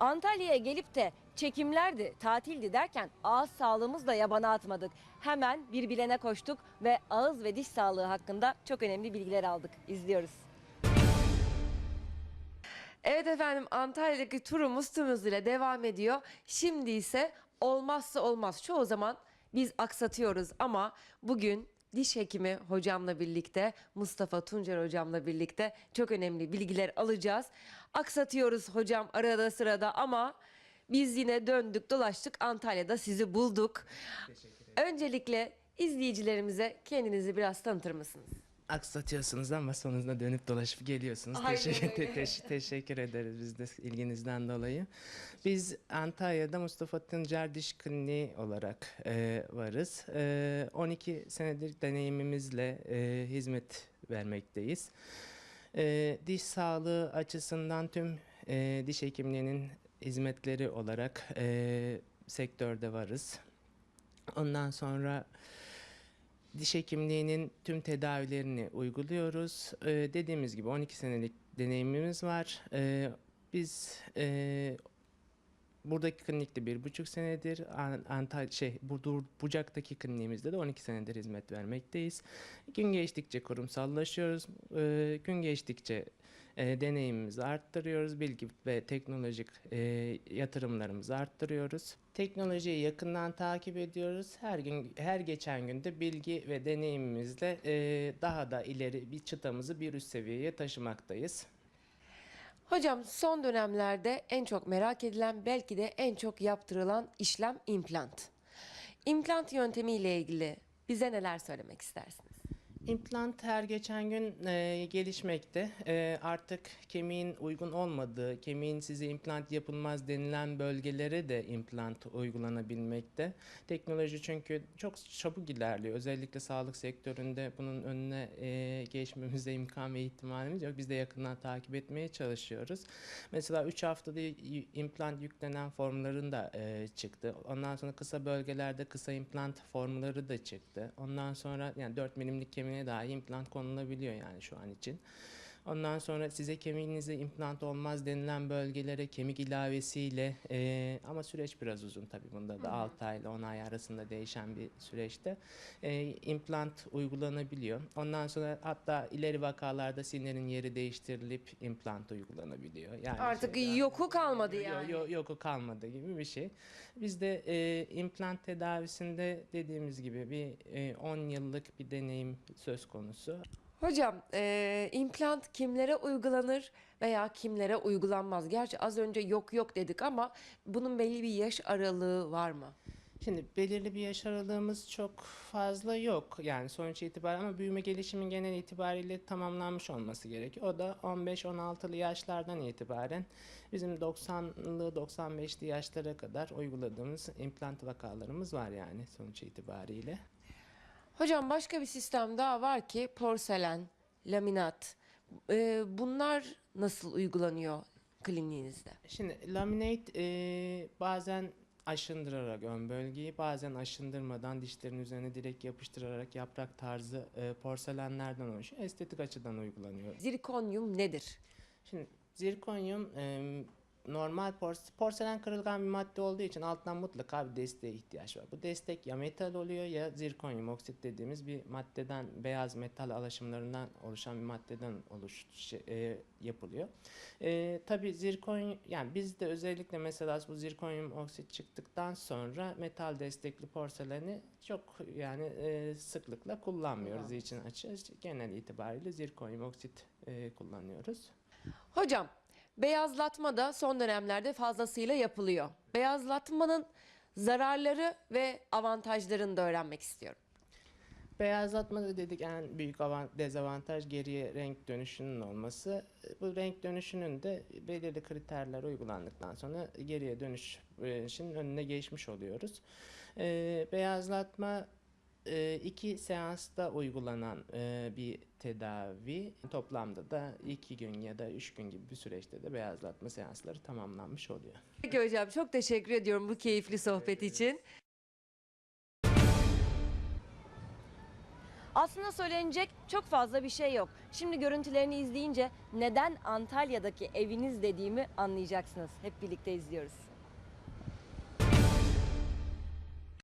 Antalya'ya gelip de çekimlerdi, tatildi derken ağız sağlığımızı da yabana atmadık. Hemen bir bilene koştuk ve ağız ve diş sağlığı hakkında çok önemli bilgiler aldık. İzliyoruz. Evet efendim Antalya'daki turumuz tüm hızıyla devam ediyor. Şimdi ise olmazsa olmaz. Çoğu zaman biz aksatıyoruz ama bugün diş hekimi hocamla birlikte Mustafa Tuncer hocamla birlikte çok önemli bilgiler alacağız. Aksatıyoruz hocam arada sırada ama biz yine döndük dolaştık Antalya'da sizi bulduk. Öncelikle izleyicilerimize kendinizi biraz tanıtır mısınız? Aksatıyorsunuz ama sonunda dönüp dolaşıp geliyorsunuz. Aynen Teşekkür, te- teş- teşekkür ederiz biz de ilginizden dolayı. Biz Antalya'da Mustafa Tuncer Diş Kliniği olarak e, varız. E, 12 senedir deneyimimizle e, hizmet vermekteyiz. E, diş sağlığı açısından tüm e, diş hekimliğinin hizmetleri olarak e, sektörde varız. Ondan sonra diş hekimliğinin tüm tedavilerini uyguluyoruz. Ee, dediğimiz gibi 12 senelik deneyimimiz var. Ee, biz e, buradaki klinikte bir buçuk senedir, An- Antal şey Burdur Bucak'taki kliniğimizde de 12 senedir hizmet vermekteyiz. Gün geçtikçe kurumsallaşıyoruz. Ee, gün geçtikçe e, deneyimimizi arttırıyoruz. Bilgi ve teknolojik e, yatırımlarımızı arttırıyoruz. Teknolojiyi yakından takip ediyoruz. Her gün her geçen günde bilgi ve deneyimimizle e, daha da ileri bir çıtamızı bir üst seviyeye taşımaktayız. Hocam son dönemlerde en çok merak edilen belki de en çok yaptırılan işlem implant. İmplant yöntemiyle ilgili bize neler söylemek istersiniz? İmplant her geçen gün e, gelişmekte. E, artık kemiğin uygun olmadığı, kemiğin size implant yapılmaz denilen bölgelere de implant uygulanabilmekte. Teknoloji çünkü çok çabuk ilerliyor. Özellikle sağlık sektöründe bunun önüne e, geçmemize imkan ve ihtimalimiz yok. Biz de yakından takip etmeye çalışıyoruz. Mesela 3 haftada implant yüklenen formların da e, çıktı. Ondan sonra kısa bölgelerde kısa implant formları da çıktı. Ondan sonra yani 4 milimlik kemiğe dahi implant konulabiliyor yani şu an için. Ondan sonra size kemiğinize implant olmaz denilen bölgelere kemik ilavesiyle e, ama süreç biraz uzun tabii bunda da 6 ay ile 10 ay arasında değişen bir süreçte e, implant uygulanabiliyor. Ondan sonra hatta ileri vakalarda sinir'in yeri değiştirilip implant uygulanabiliyor. Yani Artık şey- yoku kalmadı yani. yo- yoku kalmadı gibi bir şey. Biz de e, implant tedavisinde dediğimiz gibi bir e, 10 yıllık bir deneyim söz konusu. Hocam eee, implant kimlere uygulanır veya kimlere uygulanmaz? Gerçi az önce yok yok dedik ama bunun belli bir yaş aralığı var mı? Şimdi belirli bir yaş aralığımız çok fazla yok. Yani sonuç itibariyle ama büyüme gelişimin genel itibariyle tamamlanmış olması gerekiyor. O da 15-16'lı yaşlardan itibaren bizim 90'lı 95'li yaşlara kadar uyguladığımız implant vakalarımız var yani sonuç itibariyle. Hocam başka bir sistem daha var ki porselen, laminat. Eee, bunlar nasıl uygulanıyor kliniğinizde? Şimdi laminate e, bazen aşındırarak ön bölgeyi bazen aşındırmadan dişlerin üzerine direkt yapıştırarak yaprak tarzı e, porselenlerden oluşuyor. Estetik açıdan uygulanıyor. Zirkonyum nedir? Şimdi zirkonyum e, normal pors- porselen kırılgan bir madde olduğu için alttan mutlaka bir desteğe ihtiyaç var. Bu destek ya metal oluyor ya zirkonyum oksit dediğimiz bir maddeden beyaz metal alaşımlarından oluşan bir maddeden oluş şey, e, yapılıyor. E, tabii zirkonyum yani bizde özellikle mesela bu zirkonyum oksit çıktıktan sonra metal destekli porseleni çok yani e, sıklıkla kullanmıyoruz için açığı. Genel itibariyle zirkonyum oksit e, kullanıyoruz. Hocam beyazlatma da son dönemlerde fazlasıyla yapılıyor. Beyazlatmanın zararları ve avantajlarını da öğrenmek istiyorum. Beyazlatmada dedik en büyük avant- dezavantaj geriye renk dönüşünün olması. Bu renk dönüşünün de belirli kriterler uygulandıktan sonra geriye dönüş işin önüne geçmiş oluyoruz. E, beyazlatma iki seansta uygulanan e, bir tedavi. Toplamda da iki gün ya da üç gün gibi bir süreçte de beyazlatma seansları tamamlanmış oluyor. Peki hocam çok teşekkür ediyorum bu keyifli sohbet için. Aslında söylenecek çok fazla bir şey yok. Şimdi görüntülerini izleyince neden Antalya'daki eviniz dediğimi anlayacaksınız. Hep birlikte izliyoruz.